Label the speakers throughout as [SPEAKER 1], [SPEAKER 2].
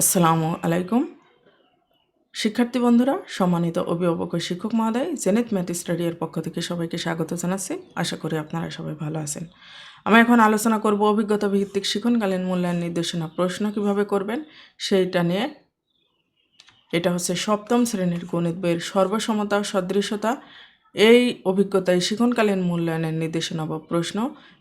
[SPEAKER 1] আসসালামু আলাইকুম। শিক্ষার্থী বন্ধুরা, সম্মানিত অভিভাবক ও শিক্ষক মহোদয় জেনেত ম্যাথ স্টাডিয়ার পক্ষ থেকে সবাইকে স্বাগত জানাচ্ছি। আশা করি আপনারা সবাই ভালো আছেন। আমি এখন আলোচনা করব অভিজ্ঞতা ভিত্তিক শিক্ষণকালীন মূল্যায়ন নির্দেশনা প্রশ্ন কীভাবে করবেন, সেইটা নিয়ে। এটা হচ্ছে সপ্তম শ্রেণির গণিত বইয়ের সর্বসমতা সদৃশতা এই অভিজ্ঞতায় শিখনকালীন মূল্যায়নের নির্দেশনা বা প্রশ্ন,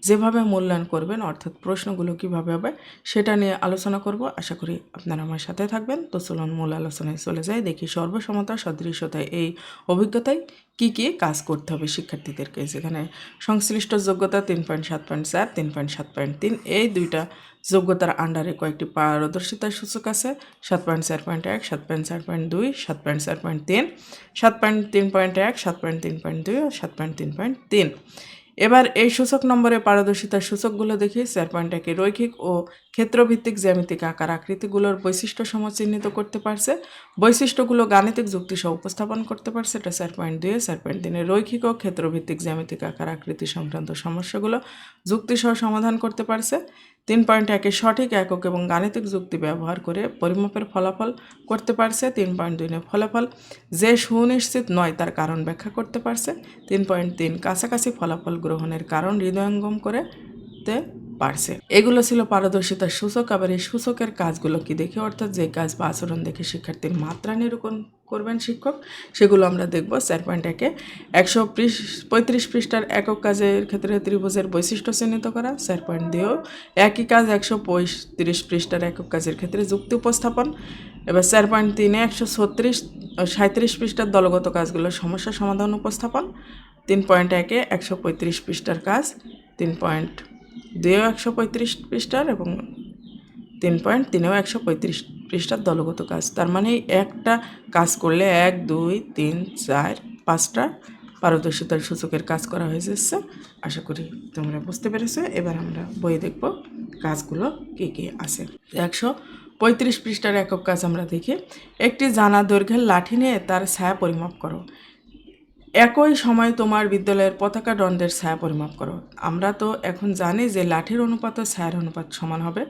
[SPEAKER 1] যেভাবে মূল্যায়ন করবেন, অর্থাৎ প্রশ্নগুলো কীভাবে হবে, সেটা নিয়ে আলোচনা করব। আশা করি আপনারা আমার সাথে থাকবেন। তো চলুন মূল আলোচনায় চলে যাই। দেখি সর্বসমতা, সদৃশ্যতায় এই অভিজ্ঞতায় কি কি কাজ করতে হবে শিক্ষার্থীদেরকে। যেখানে সংশ্লিষ্ট যোগ্যতা তিন পয়েন্ট সাত পয়েন্ট চার তিন পয়েন্ট সাত পয়েন্ট তিন, এই দুইটা যোগ্যতার আন্ডারে কয়েকটি পারদর্শিতার সূচক আছে, সাত পয়েন্ট চার পয়েন্ট এক, সাত পয়েন্ট চার পয়েন্ট দুই, সাত পয়েন্ট চার পয়েন্ট তিন, সাত পয়েন্ট তিন পয়েন্ট এক, সাত পয়েন্ট তিন পয়েন্ট দুই ও সাত পয়েন্ট তিন পয়েন্ট তিন। এবার এই সূচক নম্বরে পারদর্শিতার সূচকগুলো দেখি, চার পয়েন্ট একে রৈখিক ও ক্ষেত্রভিত্তিক জ্যামিতিক আকার আকৃতিগুলোর বৈশিষ্ট্য সম চিহ্নিত করতে পারছে, বৈশিষ্ট্যগুলো গাণিতিক যুক্তি সহ উপস্থাপন করতে পারছে, এটা চার পয়েন্ট দুয়ে চার পয়েন্ট তিনে রৈখিক ও ক্ষেত্রভিত্তিক জ্যামিতিক আকার আকৃতি সংক্রান্ত সমস্যাগুলো যুক্তি সহ সমাধান করতে পারছে। তিন পয়েন্ট একে সঠিক একক এবং গাণিতিক যুক্তি ব্যবহার করে পরিমাপের ফলাফল করতে পারছে, তিন পয়েন্ট দুই ফলাফল। যে সুনিশ্চিত নয় তার কারণ ব্যাখ্যা করতে পারছে, তিন পয়েন্ট তিন কাছাকাছি ফলাফল গ্রহণের কারণ হৃদয়ঙ্গম করে তে পারছে। এগুলো ছিল পারদর্শিতার সূচক, আবার এই সূচকের কাজগুলো কি দেখে? অর্থাৎ যে কাজ বা আচরণ দেখে শিক্ষার্থীর মাত্রা নিরূপণ করবেন শিক্ষক, সেগুলো আমরা দেখব চার পয়েন্ট একে একশো পঁয়ত্রিশ পৃষ্ঠার একক কাজের ক্ষেত্রে ত্রিভুজের বৈশিষ্ট্য চিহ্নিত করা চার পয়েন্ট দিয়েও একই কাজ একশো পঁয়ত্রিশ পৃষ্ঠার একক কাজের ক্ষেত্রে যুক্তি উপস্থাপন। এবার চার পয়েন্ট তিনে একশো ছত্রিশ সাঁত্রিশ পৃষ্ঠার দলগত কাজগুলোর সমস্যা সমাধান উপস্থাপন। তিন পয়েন্ট একে একশো পঁয়ত্রিশ পৃষ্ঠার কাজ, তিন পয়েন্ট দুয়েও একশো পঁয়ত্রিশ পৃষ্ঠার এবং তিন পয়েন্ট তিনেও একশো পঁয়ত্রিশ পৃষ্ঠার দলগত কাজ। তার মানে একটা কাজ করলে এক, দুই, তিন, চার, পাঁচটা পারদর্শিতার সূচকের কাজ করা হয়ে যাচ্ছে। আশা করি তোমরা বুঝতে পেরেছ। এবার আমরা বই দেখব কাজগুলো কী কী আছে। একশো পঁয়ত্রিশ পৃষ্ঠার একক কাজ আমরা দেখি। একটি জানা দৈর্ঘ্যের লাঠি নিয়ে তার ছায়া পরিমাপ করো। একই সময় তোমার বিদ্যালয়ের পতাকা দণ্ডের ছায়া পরিমাপ করো। আমরা তো এখন জানি যে লাঠির অনুপাত ও ছায়ার অনুপাত সমান হবে।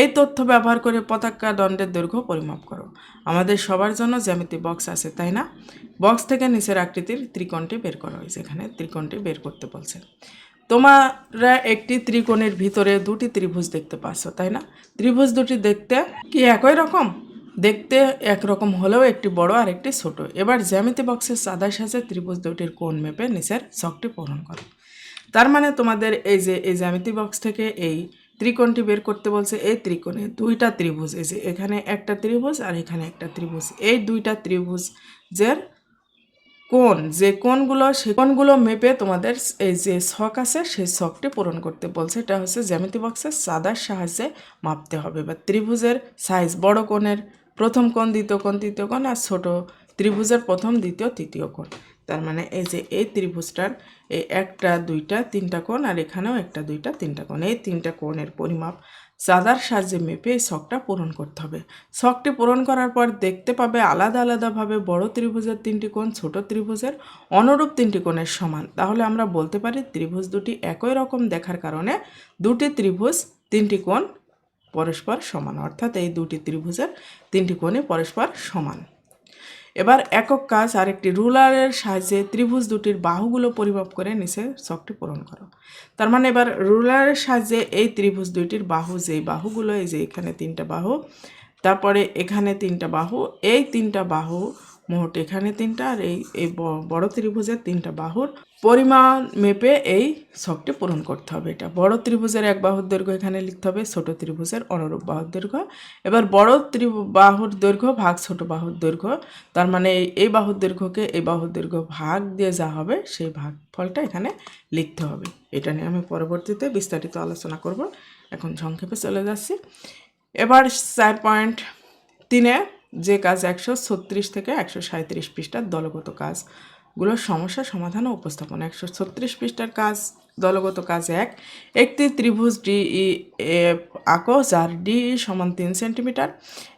[SPEAKER 1] এই তথ্য ব্যবহার করে পতাকা দণ্ডের দৈর্ঘ্য পরিমাপ করো। আমাদের সবার জন্য জ্যামিতি বক্স আছে, তাই না? বক্স থেকে নিচের আকৃতির ত্রিকোণটি বের করা হয়েছে এখানে ত্রিকোণটি বের করতে বলছে। তোমরা একটি ত্রিকোণের ভিতরে দুটি ত্রিভুজ দেখতে পাচ্ছ, তাই না? ত্রিভুজ দুটি দেখতে কি একই রকম? দেখতে একরকম হলেও একটি বড় আর একটি ছোট। এবার জ্যামিতি বক্সের সাদা সাজে ত্রিভুজ দুটির কোণ মেপে নিচের শখটি পূরণ করো। তার মানে তোমাদের এই যে, এই জ্যামিতি বক্স থেকে এই ত্রিকোণটি বের করতে বলছে, এই ত্রিকোণে দুইটা ত্রিভুজ, এই যে এখানে একটা ত্রিভুজ আর এখানে একটা ত্রিভুজ। এই দুইটা ত্রিভুজ ত্রিভুজের কোন যে কোণগুলো, সে কোনগুলো মেপে তোমাদের এই যে শখ আছে সেই শখটি পূরণ করতে বলছে। এটা হচ্ছে জ্যামিতি বক্সের সাদার সাহায্যে মাপতে হবে বা ত্রিভুজের সাইজ বড় কোণের প্রথম কোণ, দ্বিতীয় কোণ, তৃতীয় কোণ আর ছোট ত্রিভুজের প্রথম, দ্বিতীয়, তৃতীয় কোণ। তার মানে এই যে এই ত্রিভুজটার এই একটা, দুইটা, তিনটা কোণ আর এখানেও একটা, দুইটা, তিনটা কোণ। এই তিনটা কোণের পরিমাপ চাঁদার সাহায্যে মেপে এই শখটা পূরণ করতে হবে। শখটি পূরণ করার পর দেখতে পাবে আলাদা আলাদাভাবে বড় ত্রিভুজের তিনটি কোণ, ছোট ত্রিভুজের অনুরূপ তিনটি কোণের সমান। তাহলে আমরা বলতে পারি ত্রিভুজ দুটি একই রকম দেখার কারণে দুটি ত্রিভুজ তিনটি কোণ পরস্পর সমান, অর্থাৎ এই দুটি ত্রিভুজের তিনটি কোণে পরস্পর সমান। এবার একক কাজ, আরেকটি রুলারের সাহায্যে ত্রিভুজ দুটির বাহুগুলো পরিমাপ করে নিচে চকটি পূরণ করো। তার মানে এবার রুলারের সাহায্যে এই ত্রিভুজ দুইটির বাহু, যেই বাহুগুলো, এই যে এখানে তিনটা বাহু, তারপরে এখানে তিনটা বাহু, এই তিনটা বাহু মোট এখানে তিনটা আর এই এই বড় ত্রিভুজের তিনটা বাহুর পরিমাণ মেপে এই শখটি পূরণ করতে হবে এটা। বড় ত্রিভুজের এক বাহুর দৈর্ঘ্য এখানে লিখতে হবে, ছোট ত্রিভুজের অনুরূপ বাহুর দৈর্ঘ্য। এবার বড় ত্রিভু, বাহুর দৈর্ঘ্য ভাগ ছোট বাহুর দৈর্ঘ্য, তার মানে এই- এই বাহুর দৈর্ঘ্যকে এই বাহুর দৈর্ঘ্য ভাগ দিয়ে যা হবে সেই ভাগ ফলটা এখানে লিখতে হবে। এটা নিয়ে আমি পরবর্তীতে বিস্তারিত আলোচনা করব। এখন সংক্ষেপে চলে যাচ্ছি। এবার চার পয়েন্ট তিনে যে কাজ একশো ছত্রিশ থেকে একশো সাঁত্রিশ পৃষ্ঠার দলগত কাজগুলো সমস্যা, সমাধান ও উপস্থাপন। একশো ছত্রিশ পৃষ্ঠার কাজ, দলগত কাজ এক। একটি ত্রিভুজ ডি, ই এফ আঁকো, যার ডি সমান তিন সেন্টিমিটার।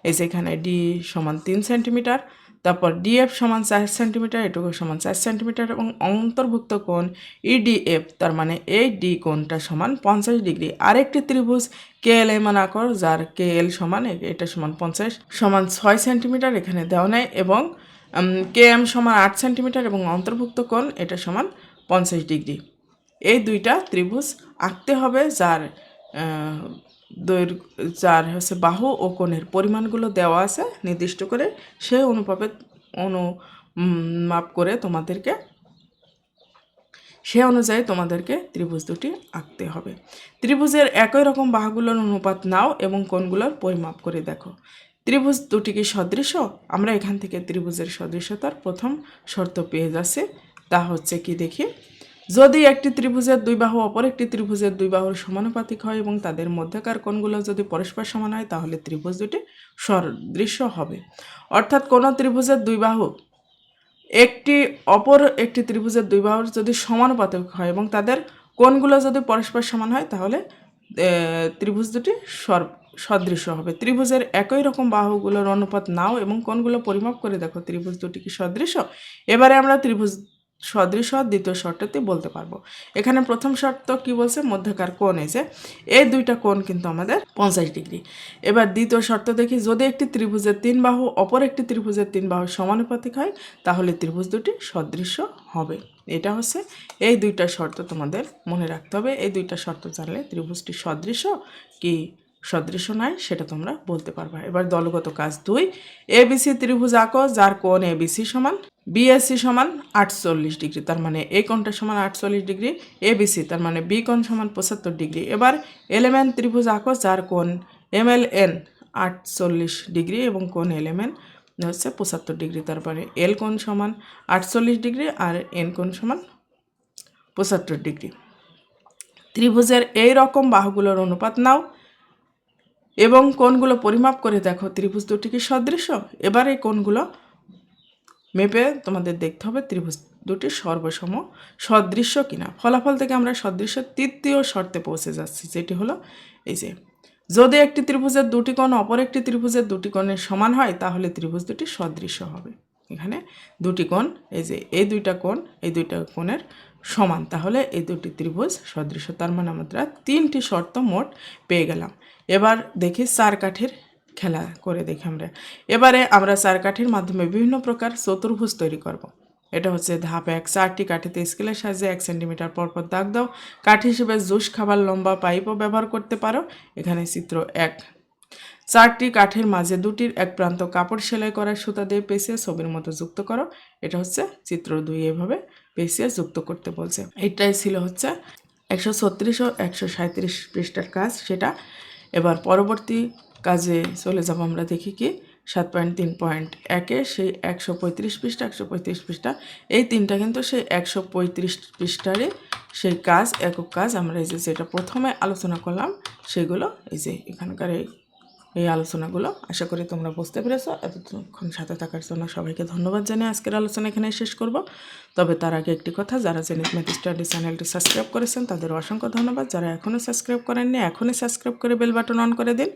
[SPEAKER 1] এই যেখানে ডি সমান তিন সেন্টিমিটার। তারপর ডিএফ সমান চার সেন্টিমিটার এটুকু সমান চার সেন্টিমিটার এবং অন্তর্ভুক্ত কোণ ইডিএফ তার মানে এই ডি কোণটা সমান পঞ্চাশ ডিগ্রি। আরেকটি ত্রিভুজ কে এল এম আঁকর, যার কে এল সমান, এটা সমান পঞ্চাশ, সমান ছয় সেন্টিমিটার এখানে দেওয়া নেয় এবং কে এম সমান আট সেন্টিমিটার এবং অন্তর্ভুক্ত কোণ, এটা সমান পঞ্চাশ ডিগ্রি। এই দুইটা ত্রিভুজ আঁকতে হবে, যার দৈর্ঘ্য, যার হচ্ছে বাহু ও কোণের পরিমাণগুলো দেওয়া আছে নির্দিষ্ট করে সেই অনুপাতে অনু মাপ করে তোমাদেরকে, সে অনুযায়ী তোমাদেরকে ত্রিভুজ দুটি আঁকতে হবে। ত্রিভুজের একই রকম বাহুগুলোর অনুপাত নাও এবং কোণগুলোর পরিমাপ করে দেখো। ত্রিভুজ দুটি কি সদৃশ? আমরা এখান থেকে ত্রিভুজের সদৃশতার প্রথম শর্ত পেয়ে যাচ্ছি। তা হচ্ছে কি দেখি? যদি একটি ত্রিভুজের দুই বাহু অপর একটি ত্রিভুজের দুই বাহুর সমানুপাতিক হয় এবং তাদের মধ্যেকার কোণগুলো যদি পরস্পর সমান হয়, তাহলে ত্রিভুজ দুটি সদৃশ্য হবে। অর্থাৎ কোনো ত্রিভুজের দুই বাহু একটি অপর একটি ত্রিভুজের দুই বাহুর যদি সমানুপাতিক হয় এবং তাদের কোণগুলো যদি পরস্পর সমান হয়, তাহলে ত্রিভুজ দুটি সর, সদৃশ্য হবে। ত্রিভুজের একই রকম বাহুগুলোর অনুপাত নাও এবং কোনগুলো পরিমাপ করে দেখো ত্রিভুজ দুটি কি সদৃশ্য। এবারে আমরা ত্রিভুজ সদৃশ দ্বিতীয় শর্ততে বলতে পারব। এখানে প্রথম শর্ত কি বলছে? মধ্যকার কোণ যে এই দুইটা কোণ কিন্তু আমাদের পঞ্চাশ ডিগ্রি। এবার দ্বিতীয় শর্ত দেখি, যদি একটি ত্রিভুজের তিন বাহু, অপর একটি ত্রিভুজের তিন বাহু সমানুপাতিক হয়, তাহলে ত্রিভুজ দুটি সদৃশ্য হবে। এটা হচ্ছে এই দুইটা শর্ত তোমাদের মনে রাখতে হবে। এই দুইটা শর্ত জানলে ত্রিভুজটি সদৃশ্য কি সদৃশ্য নয় সেটা তোমরা বলতে পারবা। এবার দলগত কাজ দুই এবিসি ত্রিভুজ আঁকো, যার কোণ এবিসি সমান বিএসসি সমান আটচল্লিশ ডিগ্রি, তার মানে এ কোণটা সমান আটচল্লিশ ডিগ্রি এবিসি তার মানে বি কোণ সমান পঁচাত্তর ডিগ্রি। এবার এলেমেন ত্রিভুজ আঁকো, যার কোণ এম এল এন আটচল্লিশ ডিগ্রি এবং কোণ এলেমেন হচ্ছে পঁচাত্তর ডিগ্রি, তারপরে এল কোণ সমান আটচল্লিশ ডিগ্রি আর এন কোণ সমান পঁচাত্তর ডিগ্রি। ত্রিভুজের এই রকম বাহুগুলোর অনুপাত নাও এবং কোণগুলো পরিমাপ করে দেখো, ত্রিভুজ দুটি কি সদৃশ্য? এবার এই কোণগুলো মেপে তোমাদের দেখতে হবে ত্রিভুজ দুটি সর্বসম সদৃশ্য কিনা। ফলাফল থেকে আমরা সদৃশ্য তৃতীয় শর্তে পৌঁছে যাচ্ছি, যেটি হলো এই যে, যদি একটি ত্রিভুজের দুটি কোণ অপর একটি ত্রিভুজের দুটি কোণের সমান হয়, তাহলে ত্রিভুজ দুটি সদৃশ্য হবে। এখানে দুটি কোণ, এই যে, এই দুইটা কোণ, এই দুইটা কোণের সমান। তাহলে এই দুটি ত্রিভুজ সদৃশ্য, তার মানে আমরা তিনটি শর্ত মোট পেয়ে গেলাম। এবার দেখি চার কাঠের খেলা করে দেখি আমরা। এবারে আমরা চার কাঠির মাধ্যমে বিভিন্ন প্রকার চতুর্ভুজ তৈরি করব। এটা হচ্ছে ধাপ এক, চারটি কাঠিতে স্কেলের সাহায্যে এক সেন্টিমিটার পর পর দাগ দাও। কাঠি হিসেবে জুস, খাবার, লম্বা পাইপও ব্যবহার করতে পারো। এখানে চিত্র এক। চারটি কাঠের মাঝে দুটির এক প্রান্ত কাপড় সেলাই করার সুতা দিয়ে পেঁচিয়ে ছবির মতো যুক্ত করো। এটা হচ্ছে চিত্র দুই এভাবে পেঁচিয়ে যুক্ত করতে বলছে। এটাই ছিল হচ্ছে একশো ছত্রিশ ও একশো সাঁত্রিশ পৃষ্ঠার কাজ সেটা। এবার পরবর্তী কাজে চলে যাব আমরা দেখি কি সাত পয়েন্ট তিন পয়েন্ট একে সেই একশো পঁয়ত্রিশ পৃষ্ঠা, একশো পঁয়ত্রিশ পৃষ্ঠা। এই তিনটা কিন্তু সেই একশো পঁয়ত্রিশ পৃষ্ঠারে সেই কাজ, একক কাজ আমরা এই যে যেটা প্রথমে আলোচনা করলাম, সেগুলো এই যে এখানকার এই এই আলোচনাগুলো। আশা করি তোমরা বুঝতে পেরেছ। এতক্ষণ সাথে থাকার জন্য সবাইকে ধন্যবাদ জানিয়ে আজকের আলোচনা এখানে শেষ করব। তবে তার আগে একটি কথা, যারা জেনিত ম্যাথ স্টাডি চ্যানেলটি সাবস্ক্রাইব করেছেন, তাদের অসংখ্য ধন্যবাদ। যারা এখনও সাবস্ক্রাইব করেননি, এখনই সাবস্ক্রাইব করে বেল বাটন অন করে দিন।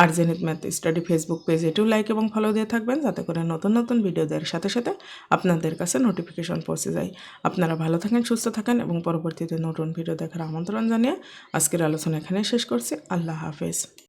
[SPEAKER 1] আর Zenith math study facebook page এটিও লাইক এবং ফলো দিয়ে থাকবেন, যাতে করে নতুন নতুন ভিডিও দেওয়ার সাথে সাথে আপনাদের কাছে নোটিফিকেশন পৌঁছে যায়। আপনারা ভালো থাকেন, সুস্থ থাকেন এবং পরবর্তীতে নতুন ভিডিও দেখার আমন্ত্রণ জানিয়ে আজকের আলোচনা এখানে শেষ করছি। আল্লাহ হাফেজ।